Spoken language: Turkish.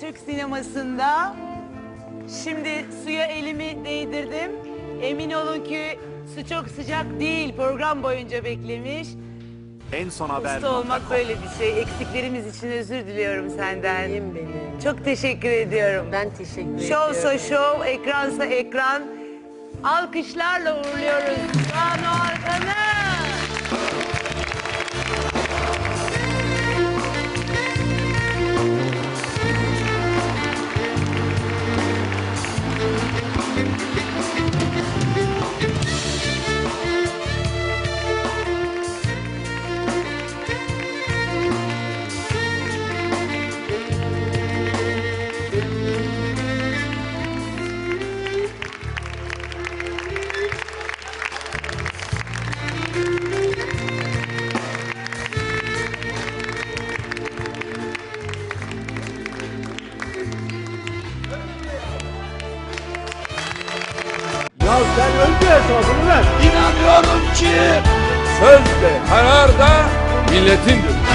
Türk sinemasında. Şimdi suya elimi değdirdim. Emin olun ki su çok sıcak değil. Program boyunca beklemiş. En son haber. Usta olmak böyle bir şey. Eksiklerimiz için özür diliyorum senden. Benim benim. Çok teşekkür ediyorum. Ben teşekkür Şovsa ediyorum. şov, ekransa ekran. Alkışlarla uğurluyoruz Banu Arkan'ı. Ya sen önce hesabını ver. İnanıyorum ki söz de karar da milletindir.